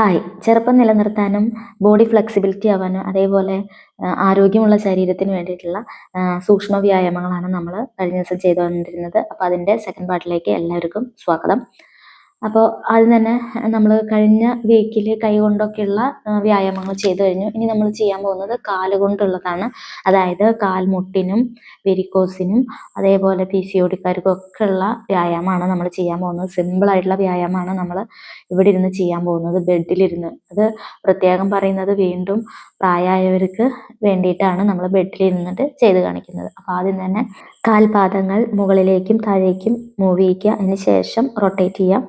Hi. ചെറുപ്പം നിലനിർത്താനും body flexibility ആവാനും അതേപോലെ ആരോഗ്യമുള്ള ശരീരത്തിന് വേണ്ടിയിട്ടുള്ള സൂക്ഷ്മ വ്യായാമങ്ങളാണ് നമ്മൾ കഴിഞ്ഞ ദിവസം ചെയ്തുകൊണ്ടിരുന്നത്. അപ്പോൾ അതിന്റെ സെക്കൻഡ് പാർട്ടിലേക്ക് എല്ലാവർക്കും സ്വാഗതം. അപ്പോൾ ആദ്യം തന്നെ നമ്മൾ കഴിഞ്ഞ വീക്കിൽ കൈ കൊണ്ടൊക്കെയുള്ള വ്യായാമങ്ങൾ ചെയ്തു കഴിഞ്ഞു. ഇനി നമ്മൾ ചെയ്യാൻ പോകുന്നത് കാൽ കൊണ്ടുള്ളതാണ്. അതായത് കാൽമുട്ടിനും വെരിക്കോസിനും അതേപോലെ പി സി ഒക്കെ ഉള്ള വ്യായാമമാണ് നമ്മൾ ചെയ്യാൻ പോകുന്നത്. സിമ്പിൾ ആയിട്ടുള്ള വ്യായാമമാണ് നമ്മൾ ഇവിടെ ഇരുന്ന് ചെയ്യാൻ പോകുന്നത്. ബെഡിലിരുന്ന് അത് പ്രത്യേകം പറയുന്നത് വീണ്ടും പ്രായമായവർക്ക് വേണ്ടിയിട്ടാണ് നമ്മൾ ബെഡിലിരുന്നിട്ട് ചെയ്ത് കാണിക്കുന്നത്. അപ്പോൾ ആദ്യം തന്നെ കാൽപാദങ്ങൾ മുകളിലേക്കും താഴേക്കും മൂവ് ചെയ്യിക്കുക അതിന് ശേഷം റൊട്ടേറ്റ് ചെയ്യാം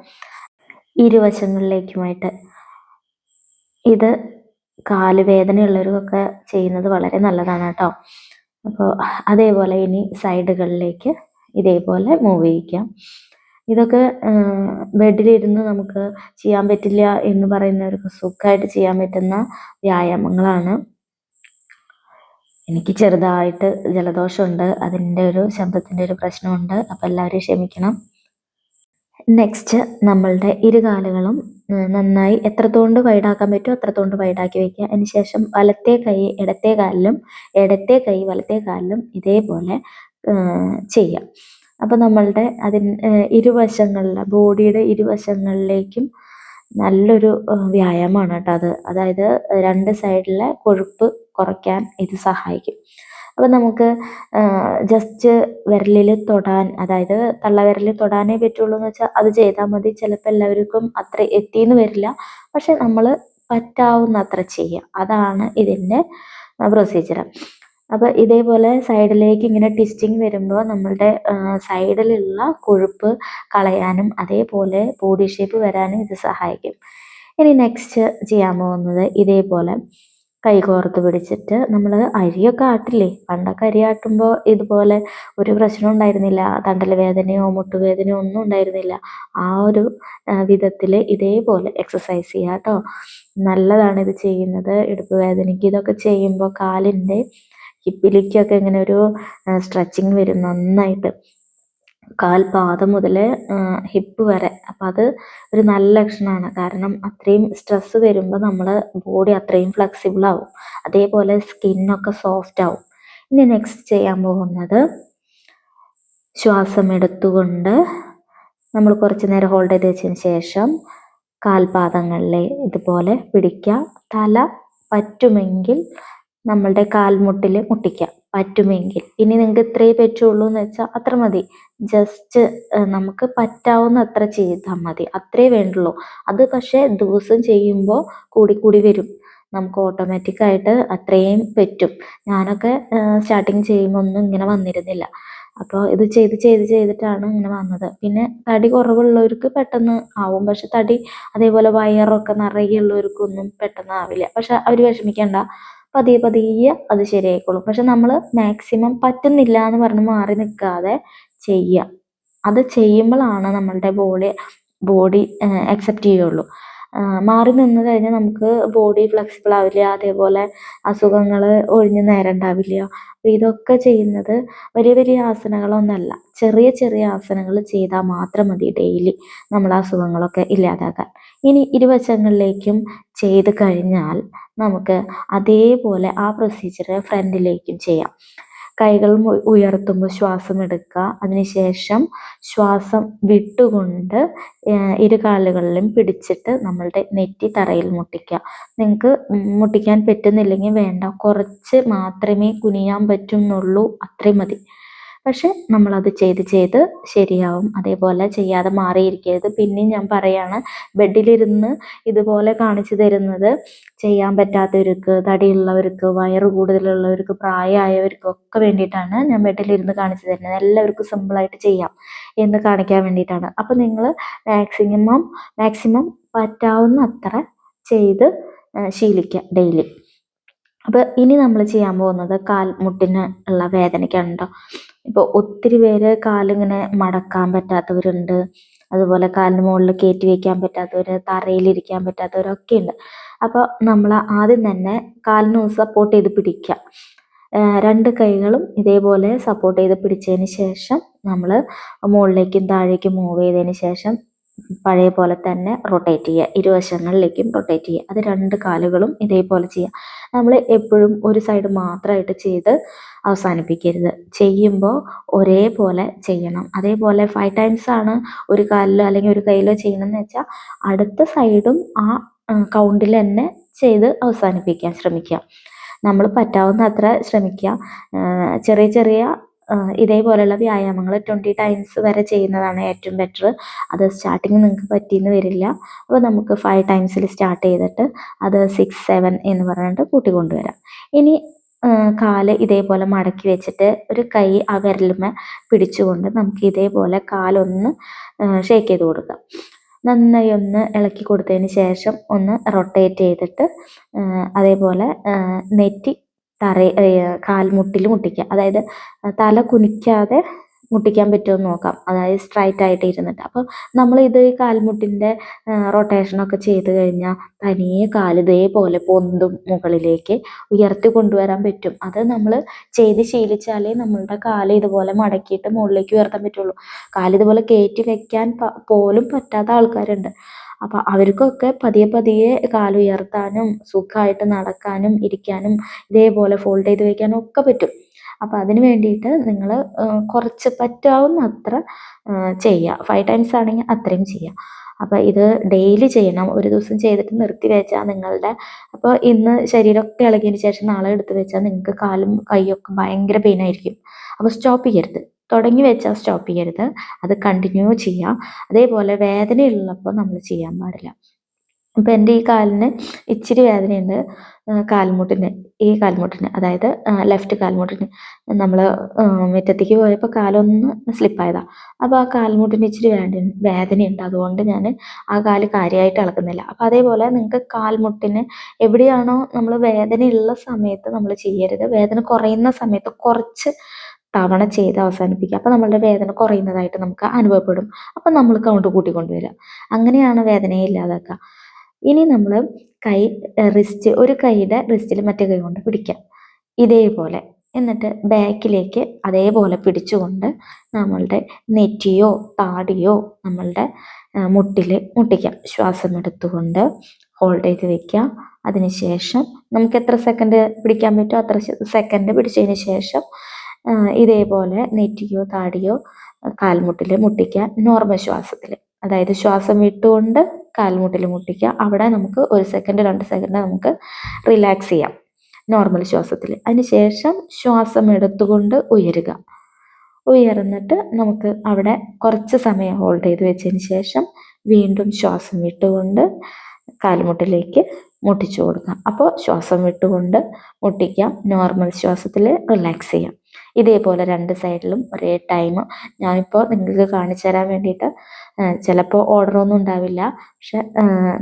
ഇരുവശങ്ങളിലേക്കുമായിട്ട്. ഇത് കാൽ വേദനയുള്ളവർക്കൊക്കെ ചെയ്യുന്നത് വളരെ നല്ലതാണ് കേട്ടോ. അപ്പോൾ അതേപോലെ ഇനി സൈഡുകളിലേക്ക് ഇതേപോലെ മൂവ് ചെയ്യിക്കാം. ഇതൊക്കെ ബെഡിലിരുന്ന് നമുക്ക് ചെയ്യാൻ പറ്റില്ല എന്ന് പറയുന്നവർക്ക് സുഖമായിട്ട് ചെയ്യാൻ പറ്റുന്ന വ്യായാമങ്ങളാണ്. എനിക്ക് ചെറുതായിട്ട് ജലദോഷമുണ്ട് അതിന്റെ ഒരു ശബ്ദത്തിന്റെ ഒരു പ്രശ്നമുണ്ട് അപ്പോൾ എല്ലാവരും ക്ഷമിക്കണം. നെക്സ്റ്റ് നമ്മളുടെ ഇരുകാലുകളും നന്നായി എത്രത്തോണ്ട് വൈഡാക്കാൻ പറ്റുമോ അത്രത്തോണ്ട് വൈഡാക്കി വെക്കുക. അതിനുശേഷം വലത്തെ കൈ ഇടത്തെ കാലിലും ഇടത്തെ കൈ വലത്തെ കാലിലും ഇതേപോലെ ചെയ്യാം അപ്പോൾ നമ്മളുടെ അതിന് ഇരുവശങ്ങളിലെ ബോഡിയുടെ ഇരുവശങ്ങളിലേക്കും നല്ലൊരു വ്യായാമമാണ് കേട്ടോ അത്. അതായത് രണ്ട് സൈഡിലെ കൊഴുപ്പ് കുറയ്ക്കാൻ ഇത് സഹായിക്കും. അപ്പോൾ നമുക്ക് ജസ്റ്റ് വിരലിൽ തൊടാൻ അതായത് തള്ളവിരൽ തൊടാനേ പറ്റുള്ളൂ എന്ന് വെച്ചാൽ അത് ചെയ്താൽ മതി. ചിലപ്പോൾ എല്ലാവർക്കും അത്ര എത്തിയെന്ന് വരില്ല. പക്ഷെ നമ്മൾ പറ്റാവുന്നത്ര ചെയ്യുക അതാണ് ഇതിന്റെ പ്രൊസീജിയർ അപ്പോൾ ഇതേപോലെ സൈഡിലേക്ക് ഇങ്ങനെ ട്വിസ്റ്റിങ് വരുമ്പോൾ നമ്മളുടെ സൈഡിലുള്ള കൊഴുപ്പ് കളയാനും അതേപോലെ ബോഡി ഷേപ്പ് വരാനും ഇത് സഹായിക്കും. ഇനി നെക്സ്റ്റ് ചെയ്യാൻ പോകുന്നത് ഇതേപോലെ. കൈ കോർത്ത് പിടിച്ചിട്ട് നമ്മൾ അരിയൊക്കെ ആട്ടില്ലേ? പണ്ടൊക്കെ അരി ആട്ടുമ്പോൾ ഇതുപോലെ ഒരു പ്രശ്നം ഉണ്ടായിരുന്നില്ല. തണ്ടൽ വേദനയോ മുട്ടുവേദനയോ ഒന്നും ഉണ്ടായിരുന്നില്ല. ആ ഒരു വിധത്തിൽ ഇതേപോലെ എക്സസൈസ് ചെയ്യുക കേട്ടോ നല്ലതാണ് ഇത് ചെയ്യുന്നത്. ഇടുപ്പ് വേദനയ്ക്ക് ഇതൊക്കെ ചെയ്യുമ്പോൾ കാലിന്റെ ഹിപ്പിലേക്കൊക്കെ ഇങ്ങനെ ഒരു സ്ട്രെച്ചിങ് വരും നന്നായിട്ട്. കാൽപാദം മുതൽ ഹിപ്പ് വരെ. അപ്പം അത് ഒരു നല്ല ലക്ഷണമാണ് കാരണം അത്രയും സ്ട്രെസ് വരുമ്പോൾ നമ്മൾ ബോഡി അത്രയും ഫ്ലെക്സിബിൾ ആവും. അതേപോലെ സ്കിന്നൊക്കെ സോഫ്റ്റ് ആവും. ഇനി നെക്സ്റ്റ് ചെയ്യാൻ പോകുന്നത് ശ്വാസം എടുത്തുകൊണ്ട് നമ്മൾ കുറച്ച് നേരം ഹോൾഡ് ചെയ്ത് വെച്ചതിന് ശേഷം കാൽപാദങ്ങളിലെ ഇതുപോലെ പിടിക്കുക. തല പറ്റുമെങ്കിൽ നമ്മളുടെ കാൽമുട്ടിൽ മുട്ടിക്കുക. പറ്റുമെങ്കിൽ. ഇനി നിങ്ങൾക്ക് ഇത്രയേ പറ്റുള്ളൂ എന്ന് വെച്ചാൽ അത്ര മതി. ജസ്റ്റ് നമുക്ക് പറ്റാവുന്ന അത്ര ചെയ്താൽ മതി. അത്രേ വേണ്ടുള്ളൂ. അത് പക്ഷേ ദിവസം ചെയ്യുമ്പോൾ കൂടി കൂടി വരും. നമുക്ക് ഓട്ടോമാറ്റിക് ആയിട്ട് അത്രയും പറ്റും. ഞാനൊക്കെ സ്റ്റാർട്ടിങ് ചെയ്യുമ്പോൾ ഒന്നും ഇങ്ങനെ വന്നിരുന്നില്ല. അപ്പോൾ ഇത് ചെയ്ത് ചെയ്ത് ചെയ്തിട്ടാണ് ഇങ്ങനെ വന്നത്. പിന്നെ തടി കുറവുള്ളവർക്ക് പെട്ടെന്ന് ആവും. പക്ഷെ തടി അതേപോലെ വയറൊക്കെ നിറയെ ഉള്ളവർക്കൊന്നും പെട്ടെന്ന് ആവില്ല. പക്ഷെ അവർ വിഷമിക്കണ്ട. പതിയെ പതിയെ അത് ശരിയായിക്കോളും. പക്ഷെ നമ്മൾ മാക്സിമം പറ്റുന്നില്ല എന്ന് പറഞ്ഞ് മാറി നിൽക്കാതെ ചെയ്യുക. അത് ചെയ്യുമ്പോഴാണ് നമ്മളുടെ ബോഡി ബോഡി അക്സെപ്റ്റ് ചെയ്യുള്ളൂ മാറി നിന്ന് കഴിഞ്ഞാൽ നമുക്ക് ബോഡി ഫ്ലെക്സിബിൾ ആവില്ല അതേപോലെ അസുഖങ്ങൾ ഒഴിഞ്ഞു നേരണ്ടാവില്ല. അപ്പോൾ ഇതൊക്കെ ചെയ്യുന്നത് വലിയ വലിയ ആസനങ്ങളൊന്നല്ല ചെറിയ ചെറിയ ആസനങ്ങൾ ചെയ്താൽ മാത്രം മതി ഡെയിലി നമ്മൾ അസുഖങ്ങളൊക്കെ ഇല്ലാതാക്കാൻ. ഇനി ഇരുവശങ്ങളിലേക്കും ചെയ്ത് കഴിഞ്ഞാൽ നമുക്ക് അതേപോലെ ആ പ്രൊസീജിയർ ഫ്രണ്ടിലേക്കും ചെയ്യാം. കൈകൾ ഉയർത്തുമ്പോൾ ശ്വാസം എടുക്കുക. അതിനുശേഷം ശ്വാസം വിട്ടുകൊണ്ട് ഇരു കാലുകളിലും പിടിച്ചിട്ട് നമ്മളുടെ നെറ്റി തറയിൽ മുട്ടിക്കുക. നിങ്ങൾക്ക് മുട്ടിക്കാൻ പറ്റുന്നില്ലെങ്കിൽ വേണ്ട. കുറച്ച് മാത്രമേ കുനിയാൻ പറ്റുന്നുള്ളൂ. അത്രയും മതി. പക്ഷെ നമ്മളത് ചെയ്ത് ചെയ്ത് ശരിയാവും. അതേപോലെ ചെയ്യാതെ മാറിയിരിക്കരുത്. പിന്നെയും ഞാൻ പറയാണ് ബെഡിലിരുന്ന് ഇതുപോലെ കാണിച്ചു തരുന്നത് ചെയ്യാൻ പറ്റാത്തവർക്ക് തടിയുള്ളവർക്ക് വയറ് കൂടുതലുള്ളവർക്ക് പ്രായമായവർക്കൊക്കെ വേണ്ടിയിട്ടാണ് ഞാൻ ബെഡിലിരുന്ന് കാണിച്ചു തരുന്നത്. എല്ലാവർക്കും സിമ്പിളായിട്ട് ചെയ്യാം എന്ന് കാണിക്കാൻ വേണ്ടിയിട്ടാണ്. അപ്പോൾ നിങ്ങൾ മാക്സിമം മാക്സിമം പറ്റാവുന്ന അത്ര ചെയ്ത് ശീലിക്കുക ഡെയിലി. അപ്പോൾ ഇനി നമ്മൾ ചെയ്യാൻ പോകുന്നത് കാൽമുട്ടിന് ഉള്ള വേദനയ്ക്കാണ് കേട്ടോ ഇപ്പോൾ ഒത്തിരി പേര് കാലിങ്ങനെ മടക്കാൻ പറ്റാത്തവരുണ്ട്. അതുപോലെ കാലിന് മുകളിൽ കയറ്റി വെക്കാൻ പറ്റാത്തവർ തറയിലിരിക്കാൻ പറ്റാത്തവരൊക്കെ ഉണ്ട്. അപ്പോൾ നമ്മൾ ആദ്യം തന്നെ കാലിന് സപ്പോർട്ട് ചെയ്ത് പിടിക്കുക. രണ്ട് കൈകളും ഇതേപോലെ സപ്പോർട്ട് ചെയ്ത് പിടിച്ചതിന് ശേഷം നമ്മൾ മുകളിലേക്കും താഴേക്കും മൂവ് ചെയ്തതിന് ശേഷം പഴയ പോലെ തന്നെ റൊട്ടേറ്റ് ചെയ്യുക. ഇരുവശങ്ങളിലേക്കും റൊട്ടേറ്റ് ചെയ്യുക. അത് രണ്ട് കാലുകളും ഇതേപോലെ ചെയ്യുക. നമ്മൾ എപ്പോഴും ഒരു സൈഡ് മാത്രമായിട്ട് ചെയ്ത് അവസാനിപ്പിക്കരുത്. ചെയ്യുമ്പോൾ ഒരേപോലെ ചെയ്യണം. അതേപോലെ ഫൈവ് ടൈംസ് ആണ് ഒരു കാലിലോ അല്ലെങ്കിൽ ഒരു കയ്യിലോ ചെയ്യണമെന്ന് വെച്ചാൽ അടുത്ത സൈഡും ആ കൗണ്ടിൽ തന്നെ ചെയ്ത് അവസാനിപ്പിക്കാൻ ശ്രമിക്കുക. നമ്മൾ പറ്റാവുന്ന അത്ര ശ്രമിക്കുക ചെറിയ ചെറിയ ഇതേപോലെയുള്ള വ്യായാമങ്ങൾ ട്വന്റി ടൈംസ് വരെ ചെയ്യുന്നതാണ് ഏറ്റവും ബെറ്റർ അത് സ്റ്റാർട്ടിങ് നിങ്ങൾക്ക് പറ്റിയെന്ന് വരില്ല. അപ്പോൾ നമുക്ക് ഫൈവ് ടൈംസിൽ സ്റ്റാർട്ട് ചെയ്തിട്ട് അത് സിക്സ് സെവൻ എന്ന് പറഞ്ഞിട്ട് കൂട്ടിക്കൊണ്ടുവരാം. ഇനി കാൽ ഇതേപോലെ മടക്കി വെച്ചിട്ട് ഒരു കൈ ആ വിരലുമ പിടിച്ചുകൊണ്ട് നമുക്ക് ഇതേപോലെ കാലൊന്ന് ഷേക്ക് ചെയ്ത് കൊടുക്കാം. നന്നായി ഒന്ന് ഇളക്കി കൊടുത്തതിന് ശേഷം ഒന്ന് റൊട്ടേറ്റ് ചെയ്തിട്ട് അതേപോലെ നെറ്റി തറ കാൽമുട്ടിൽ മുട്ടിക്കുക. അതായത് തല കുനിക്കാതെ മുട്ടിക്കാൻ പറ്റുമെന്ന് നോക്കാം. അതായത് സ്ട്രൈറ്റ് ആയിട്ട് ഇരുന്നിട്ട്. അപ്പോൾ നമ്മൾ ഇത് ഈ കാൽമുട്ടിന്റെ റൊട്ടേഷനൊക്കെ ചെയ്ത് കഴിഞ്ഞാൽ തനിയെ കാൽ ഇതേപോലെ പൊന്തും മുകളിലേക്ക് ഉയർത്തി കൊണ്ടുവരാൻ പറ്റും. അത് നമ്മൾ ചെയ്ത് ശീലിച്ചാലേ നമ്മളുടെ കാൽ ഇതുപോലെ മടക്കിയിട്ട് മുകളിലേക്ക് ഉയർത്താൻ പറ്റുള്ളൂ. കാൽ ഇതുപോലെ കയറ്റി വെക്കാൻ പോലും പറ്റാത്ത ആൾക്കാരുണ്ട്. അപ്പോൾ അവർക്കൊക്കെ പതിയെ പതിയെ കാലുയർത്താനും സുഖമായിട്ട് നടക്കാനും ഇരിക്കാനും ഇതേപോലെ ഫോൾഡ് ചെയ്ത് വെക്കാനും ഒക്കെ പറ്റും. അപ്പോൾ അതിന് വേണ്ടിയിട്ട് നിങ്ങൾ കുറച്ച് പറ്റാവുന്ന അത്ര ചെയ്യുക ഫൈവ് ടൈംസ് ആണെങ്കിൽ അത്രയും ചെയ്യുക അപ്പോൾ ഇത് ഡെയിലി ചെയ്യണം. ഒരു ദിവസം ചെയ്തിട്ട് നിർത്തി വെച്ചാൽ നിങ്ങളുടെ അപ്പോൾ ഇന്ന് ശരീരമൊക്കെ ഇളകിയതിന് ശേഷം നാളെ എടുത്ത് വെച്ചാൽ നിങ്ങൾക്ക് കാലും കൈയൊക്കെ ഭയങ്കര പെയിൻ ആയിരിക്കും. അപ്പോൾ സ്റ്റോപ്പ് ചെയ്യരുത്. തുടങ്ങി വെച്ചാൽ സ്റ്റോപ്പ് ചെയ്യരുത്. അത് കണ്ടിന്യൂ ചെയ്യാം. അതേപോലെ വേദനയുള്ളപ്പോൾ നമ്മൾ ചെയ്യാൻ പാടില്ല. ഇപ്പം എന്റെ ഈ കാലിന് ഇച്ചിരി വേദനയുണ്ട്. കാൽമുട്ടിന് ഈ കാൽമുട്ടിന് അതായത് ലെഫ്റ്റ് കാൽമുട്ടിന്. നമ്മൾ മുറ്റത്തേക്ക് പോയപ്പോൾ കാലൊന്ന് സ്ലിപ്പായതാണ് അപ്പോൾ ആ കാൽമുട്ടിന് ഇച്ചിരി വേദന വേദനയുണ്ട്. അതുകൊണ്ട് ഞാൻ ആ കാൽ കാര്യമായിട്ട് ഇളക്കുന്നില്ല അപ്പോൾ അതേപോലെ നിങ്ങൾക്ക് കാൽമുട്ടിന് എവിടെയാണോ നമ്മൾ വേദനയുള്ള സമയത്ത് നമ്മൾ ചെയ്യരുത്. വേദന കുറയുന്ന സമയത്ത് കുറച്ച് തവണ ചെയ്ത് അവസാനിപ്പിക്കുക. അപ്പോൾ നമ്മളുടെ വേദന കുറയുന്നതായിട്ട് നമുക്ക് അനുഭവപ്പെടും. അപ്പോൾ നമ്മൾ കൗണ്ട് കൂട്ടിക്കൊണ്ടുവരിക. അങ്ങനെയാണ് വേദനയെ ഇല്ലാതാക്കുക. ഇനി നമ്മൾ കൈ റിസ്റ്റ് ഒരു കൈയുടെ റിസ്റ്റിൽ മറ്റേ കൈ കൊണ്ട് പിടിക്കാം ഇതേപോലെ. എന്നിട്ട് ബാക്കിലേക്ക് അതേപോലെ പിടിച്ചുകൊണ്ട് നമ്മളുടെ നെറ്റിയോ താടിയോ നമ്മളുടെ മുട്ടിൽ മുട്ടിക്കാം ശ്വാസം എടുത്തുകൊണ്ട് ഹോൾഡ് ചെയ്ത് വെക്കുക. അതിനുശേഷം നമുക്ക് എത്ര സെക്കൻഡ് പിടിക്കാൻ പറ്റുമോ അത്ര സെക്കൻഡ് പിടിച്ചതിന് ശേഷം ഇതേപോലെ നെറ്റിയോ താടിയോ കാൽമുട്ടിൽ മുട്ടിക്കുക നോർമൽ ശ്വാസത്തിൽ അതായത് ശ്വാസം വിട്ടുകൊണ്ട് കാൽമുട്ടിൽ മുട്ടിക്കുക. അവിടെ നമുക്ക് ഒരു സെക്കൻഡ് രണ്ട് സെക്കൻഡ് നമുക്ക് റിലാക്സ് ചെയ്യാം. നോർമൽ ശ്വാസത്തിൽ അതിനുശേഷം ശ്വാസം എടുത്തുകൊണ്ട് ഉയരുക. ഉയർന്നിട്ട് നമുക്ക് അവിടെ കുറച്ച് സമയം ഹോൾഡ് ചെയ്ത് വെച്ചതിന് ശേഷം വീണ്ടും ശ്വാസം വിട്ടുകൊണ്ട് കാൽമുട്ടിലേക്ക് മുട്ടിച്ചു കൊടുക്കാം. അപ്പോൾ ശ്വാസം വിട്ടുകൊണ്ട് മുട്ടിക്കാം. നോർമൽ ശ്വാസത്തിൽ റിലാക്സ് ചെയ്യാം. ഇതേപോലെ രണ്ട് സൈഡിലും ഒരേ ടൈം ഞാനിപ്പോൾ നിങ്ങൾക്ക് കാണിച്ചു തരാൻ വേണ്ടിയിട്ട് ചിലപ്പോൾ ഓർഡറൊന്നും ഉണ്ടാവില്ല. പക്ഷെ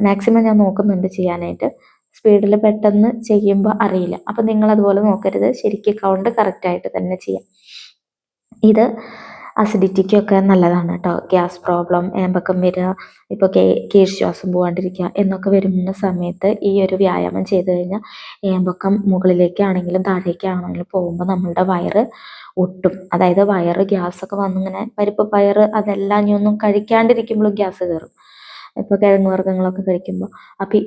മാക്സിമം ഞാൻ നോക്കുന്നുണ്ട് ചെയ്യാനായിട്ട്. സ്പീഡിൽ പെട്ടെന്ന് ചെയ്യുമ്പോൾ അറിയില്ല. അപ്പം നിങ്ങൾ അതുപോലെ നോക്കരുത്. ശരിക്കും കൗണ്ട് കറക്റ്റായിട്ട് തന്നെ ചെയ്യാം. ഇത് അസിഡിറ്റിക്കൊക്കെ നല്ലതാണ് കേട്ടോ ഗ്യാസ് പ്രോബ്ലം ഏമ്പക്കം വരിക ഇപ്പോൾ കേ ശ്വാസം പോകാണ്ടിരിക്കുക എന്നൊക്കെ വരുന്ന സമയത്ത് ഈ ഒരു വ്യായാമം ചെയ്ത് കഴിഞ്ഞാൽ ഏമ്പക്കം മുകളിലേക്കാണെങ്കിലും താഴേക്കാണെങ്കിലും പോകുമ്പോൾ നമ്മളുടെ വയറ് ഒട്ടും. അതായത് വയറ് ഗ്യാസൊക്കെ വന്നിങ്ങനെ പരിപ്പ് പയറ് അതെല്ലാം ഇനി ഒന്നും കഴിക്കാണ്ടിരിക്കുമ്പോഴും ഗ്യാസ് കയറും ഇപ്പോൾ കിഴങ്ങ് വർഗങ്ങളൊക്കെ കഴിക്കുമ്പോൾ അപ്പം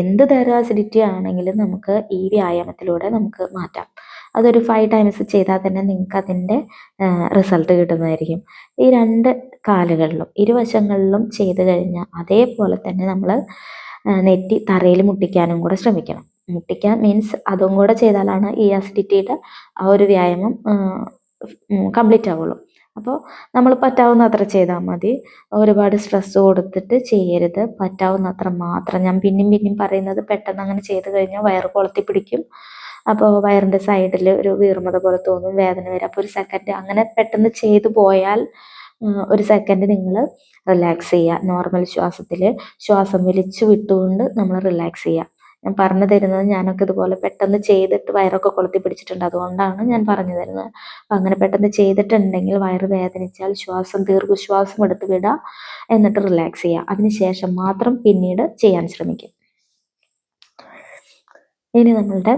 എന്ത് തരം അസിഡിറ്റി ആണെങ്കിലും നമുക്ക് ഈ വ്യായാമത്തിലൂടെ നമുക്ക് മാറ്റാം. അതൊരു ഫൈവ് ടൈംസ് ചെയ്താൽ തന്നെ നിങ്ങൾക്ക് അതിന്റെ റിസൾട്ട് കിട്ടുന്നതായിരിക്കും. ഈ രണ്ട് കാലുകളിലും ഇരുവശങ്ങളിലും ചെയ്ത് കഴിഞ്ഞാൽ അതേപോലെ തന്നെ നമ്മൾ നെറ്റി തറയിൽ മുട്ടിക്കാനും കൂടെ ശ്രമിക്കണം. മുട്ടിക്കാൻ മീൻസ് അതും കൂടെ ചെയ്താലാണ് ഈ അസിഡിറ്റിയുടെ ആ ഒരു വ്യായാമം കംപ്ലീറ്റ് ആവുള്ളൂ. അപ്പോൾ നമ്മൾ പറ്റാവുന്ന അത്ര ചെയ്താൽ മതി. ഒരുപാട് സ്ട്രെസ് കൊടുത്തിട്ട് ചെയ്യരുത്. പറ്റാവുന്ന അത്ര മാത്രം. ഞാൻ പിന്നെയും പിന്നെയും പറയുന്നത് പെട്ടെന്ന് അങ്ങനെ ചെയ്ത് കഴിഞ്ഞാൽ വയറ് കൊളത്തി പിടിക്കും അപ്പോൾ വയറിന്റെ സൈഡിൽ ഒരു വീർമത പോലെ തോന്നും വേദന വരും. അപ്പോൾ ഒരു സെക്കൻഡ് അങ്ങനെ പെട്ടെന്ന് ചെയ്തു പോയാൽ ഒരു സെക്കൻഡ് നിങ്ങൾ റിലാക്സ് ചെയ്യുക നോർമൽ ശ്വാസത്തിൽ ശ്വാസം വലിച്ചു വിട്ടുകൊണ്ട് നമ്മൾ റിലാക്സ് ചെയ്യുക ഞാൻ പറഞ്ഞു തരുന്നത് ഞാനൊക്കെ ഇതുപോലെ പെട്ടെന്ന് ചെയ്തിട്ട് വയറൊക്കെ കൊളുത്തി പിടിച്ചിട്ടുണ്ട്. അതുകൊണ്ടാണ് ഞാൻ പറഞ്ഞു തരുന്നത്. അപ്പം അങ്ങനെ പെട്ടെന്ന് ചെയ്തിട്ടുണ്ടെങ്കിൽ വയറ് വേദനിച്ചാൽ ശ്വാസം ദീർഘശ്വാസം എടുത്ത് വിടുക എന്നിട്ട് റിലാക്സ് ചെയ്യുക അതിനുശേഷം മാത്രം പിന്നീട് ചെയ്യാൻ ശ്രമിക്കും. ഇനി നമ്മളുടെ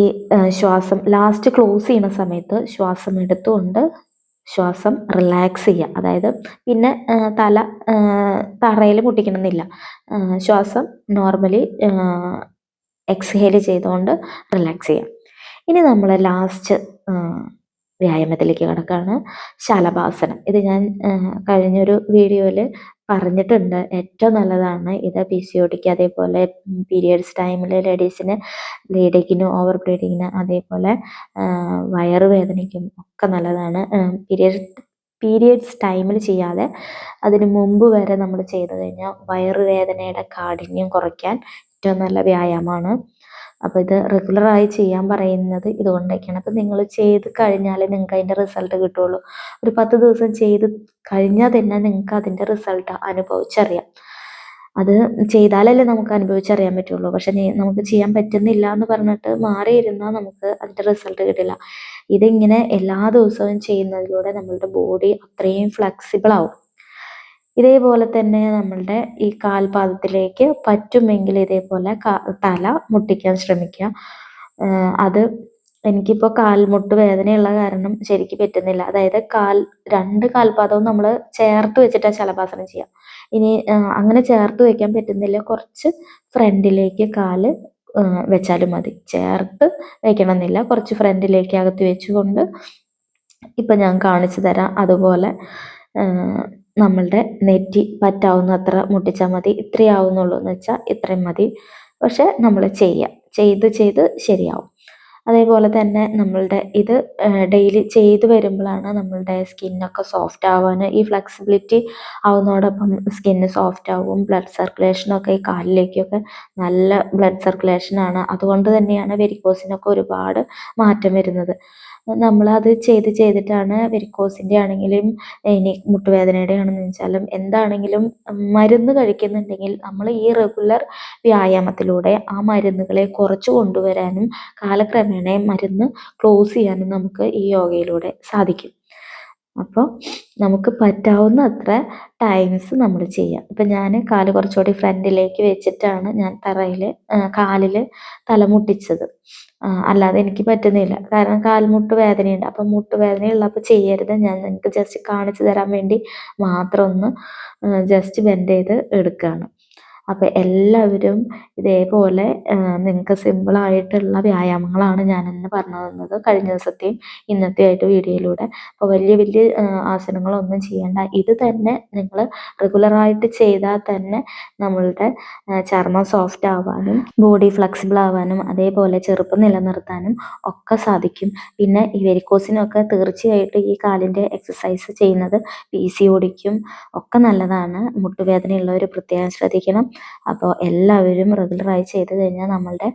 ഈ ശ്വാസം ലാസ്റ്റ് ക്ലോസ് ചെയ്യുന്ന സമയത്ത് ശ്വാസം എടുത്തുകൊണ്ട് ശ്വാസം റിലാക്സ് ചെയ്യുക. അതായത് പിന്നെ തല തറയിൽ മുട്ടിക്കണമെന്നില്ല ശ്വാസം നോർമലി എക്സ്ഹേൽ ചെയ്തുകൊണ്ട് റിലാക്സ് ചെയ്യുക. ഇനി നമ്മൾ ലാസ്റ്റ് വ്യായാമത്തിലേക്ക് കണക്കാണ് ശലഭാസനം. ഇത് ഞാൻ കഴിഞ്ഞൊരു വീഡിയോയിൽ പറഞ്ഞിട്ടുണ്ട്. ഏറ്റവും നല്ലതാണ് ഇത് പി സി ഒടിക്ക് അതേപോലെ പീരിയഡ്സ് ടൈമിൽ ലേഡീസിന് ബ്ലീഡിങ്ങിനും ഓവർ ബ്ലീഡിങ്ങിന് അതേപോലെ വയറുവേദനയ്ക്കും ഒക്കെ നല്ലതാണ്. പീരിയഡ് പീരിയഡ്സ് ടൈമിൽ ചെയ്യാതെ അതിന് മുമ്പ് വരെ നമ്മൾ ചെയ്തു കഴിഞ്ഞാൽ വയറുവേദനയുടെ കാഠിന്യം കുറയ്ക്കാൻ ഏറ്റവും നല്ല വ്യായാമമാണ്. അപ്പോൾ ഇത് റെഗുലറായി ചെയ്യാൻ പറയുന്നത് ഇതുകൊണ്ടൊക്കെയാണ്. അപ്പോൾ നിങ്ങൾ ചെയ്ത് കഴിഞ്ഞാലേ നിങ്ങൾക്ക് അതിന്റെ റിസൾട്ട് കിട്ടുള്ളൂ. ഒരു പത്ത് ദിവസം ചെയ്ത് കഴിഞ്ഞാൽ തന്നെ നിങ്ങൾക്ക് അതിന്റെ റിസൾട്ട് അനുഭവിച്ചറിയാം. അത് ചെയ്താലല്ലേ നമുക്ക് അനുഭവിച്ചറിയാൻ പറ്റുള്ളൂ. പക്ഷെ നമുക്ക് ചെയ്യാൻ പറ്റുന്നില്ല എന്ന് പറഞ്ഞിട്ട് മാറിയിരുന്നാൽ നമുക്ക് അതിന്റെ റിസൾട്ട് കിട്ടില്ല. ഇതിങ്ങനെ എല്ലാ ദിവസവും ചെയ്യുന്നതിലൂടെ നമ്മളുടെ ബോഡി അത്രയും ഫ്ലെക്സിബിൾ ആവും. ഇതേപോലെ തന്നെ നമ്മളുടെ ഈ കാൽപാദത്തിലേക്ക് പറ്റുമെങ്കിൽ ഇതേപോലെ തല മുട്ടിക്കാൻ ശ്രമിക്കുക അത് എനിക്കിപ്പോൾ കാൽമുട്ട് വേദനയുള്ള കാരണം ശരിക്ക് പറ്റുന്നില്ല. അതായത് കാൽ രണ്ട് കാൽപാദവും നമ്മൾ ചേർത്ത് വെച്ചിട്ടാണ് ശലഭാസനം ചെയ്യുക ഇനി അങ്ങനെ ചേർത്ത് വെക്കാൻ പറ്റുന്നില്ല. കുറച്ച് ഫ്രണ്ടിലേക്ക് കാൽ വെച്ചാലും മതി. ചേർത്ത് വെക്കണമെന്നില്ല. കുറച്ച് ഫ്രണ്ടിലേക്ക് അകത്ത് വെച്ചുകൊണ്ട് ഇപ്പം ഞാൻ കാണിച്ചു തരാം. അതുപോലെ നമ്മളുടെ നെറ്റി പറ്റാവുന്നത്ര മുട്ടിച്ചാൽ മതി ഇത്രയാവുന്നുള്ളൂ എന്ന് വെച്ചാൽ ഇത്രയും മതി. പക്ഷെ നമ്മൾ ചെയ്യുക ചെയ്ത് ചെയ്ത് ശരിയാവും. അതേപോലെ തന്നെ നമ്മളുടെ ഇത് ഡെയിലി ചെയ്ത് വരുമ്പോഴാണ് നമ്മളുടെ സ്കിന്നൊക്കെ സോഫ്റ്റ് ആവാൻ ഈ ഫ്ലെക്സിബിലിറ്റി ആവുന്നതോടൊപ്പം സ്കിന്ന് സോഫ്റ്റ് ആവും ബ്ലഡ് സർക്കുലേഷനൊക്കെ ഈ കാലിലേക്കൊക്കെ നല്ല ബ്ലഡ് സർക്കുലേഷനാണ്. അതുകൊണ്ട് തന്നെയാണ് വെരിക്കോസിനൊക്കെ ഒരുപാട് മാറ്റം വരുന്നത്. നമ്മളത് ചെയ്ത് ചെയ്തിട്ടാണ് വെരിക്കോസിന്റെ ആണെങ്കിലും ഇനി മുട്ടുവേദനയുടെ ആണെന്ന് വെച്ചാലും എന്താണെങ്കിലും മരുന്ന് കഴിക്കുന്നുണ്ടെങ്കിൽ നമ്മൾ ഈ റെഗുലർ വ്യായാമത്തിലൂടെ ആ മരുന്നുകളെ കുറച്ച് കൊണ്ടുവരാനും കാലക്രമേണ മരുന്ന് ക്ലോസ് ചെയ്യാനും നമുക്ക് ഈ യോഗയിലൂടെ സാധിക്കും. അപ്പോൾ നമുക്ക് പറ്റാവുന്ന അത്ര ടൈംസ് നമ്മൾ ചെയ്യാം. ഇപ്പം ഞാൻ കാൽ കുറച്ചുകൂടി ഫ്രണ്ടിലേക്ക് വെച്ചിട്ടാണ് ഞാൻ തറയിൽ കാലിൽ തലമുട്ടിച്ചത് അല്ലാതെ എനിക്ക് പറ്റുന്നില്ല. കാരണം കാൽമുട്ട് വേദനയുണ്ട് അപ്പം മുട്ട് വേദനയുള്ളപ്പോൾ ചെയ്യരുത്. ഞാൻ നിങ്ങൾക്ക് ജസ്റ്റ് കാണിച്ചു തരാൻ വേണ്ടി മാത്രം ഒന്ന് ജസ്റ്റ് ബെൻഡ് ചെയ്ത് എടുക്കുകയാണ് അപ്പോൾ എല്ലാവരും ഇതേപോലെ നിങ്ങൾക്ക് സിമ്പിളായിട്ടുള്ള വ്യായാമങ്ങളാണ് ഞാനിന്ന് പറഞ്ഞു തന്നത് കഴിഞ്ഞ ദിവസത്തെയും ഇന്നത്തെ ആയിട്ട് വീഡിയോയിലൂടെ. അപ്പോൾ വലിയ വലിയ ആസനങ്ങളൊന്നും ചെയ്യേണ്ട. ഇത് തന്നെ നിങ്ങൾ റെഗുലറായിട്ട് ചെയ്താൽ തന്നെ നമ്മളുടെ ചർമ്മം സോഫ്റ്റ് ആവാനും ബോഡി ഫ്ലെക്സിബിൾ ആവാനും അതേപോലെ ചെറുപ്പം നിലനിർത്താനും ഒക്കെ സാധിക്കും. പിന്നെ ഈ വെരിക്കോസിനൊക്കെ തീർച്ചയായിട്ടും ഈ കാലിന്റെ എക്സസൈസ് ചെയ്യുന്നത് പി സി ഒടിക്കും ഒക്കെ നല്ലതാണ്. മുട്ടുവേദനയുള്ളവർ പ്രത്യേകം ശ്രദ്ധിക്കണം. അപ്പോൾ എല്ലാവരും റെഗുലറായി ചെയ്ത് കഴിഞ്ഞാൽ നമ്മളുടെ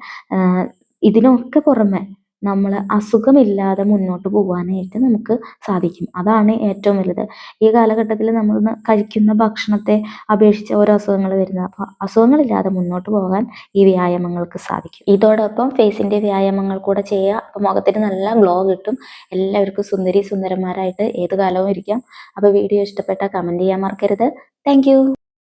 ഇതിനൊക്കെ പുറമെ നമ്മൾ അസുഖമില്ലാതെ മുന്നോട്ട് പോകാനായിട്ട് നമുക്ക് സാധിക്കും. അതാണ് ഏറ്റവും വലുത്. ഈ കാലഘട്ടത്തിൽ നമ്മൾ കഴിക്കുന്ന ഭക്ഷണത്തെ അപേക്ഷിച്ച് ഓരോ അസുഖങ്ങൾ വരുന്നത്. അപ്പോൾ അസുഖങ്ങളില്ലാതെ മുന്നോട്ട് പോകാൻ ഈ വ്യായാമങ്ങൾക്ക് സാധിക്കും. ഇതോടൊപ്പം ഫേസിന്റെ വ്യായാമങ്ങൾ കൂടെ ചെയ്യുക അപ്പോൾ മുഖത്തിന് നല്ല ഗ്ലോ കിട്ടും. എല്ലാവർക്കും സുന്ദരി സുന്ദരന്മാരായിട്ട് ഏത് കാലവും ഇരിക്കാം. അപ്പോൾ വീഡിയോ ഇഷ്ടപ്പെട്ടാൽ കമന്റ് ചെയ്യാൻ മറക്കരുത്. താങ്ക്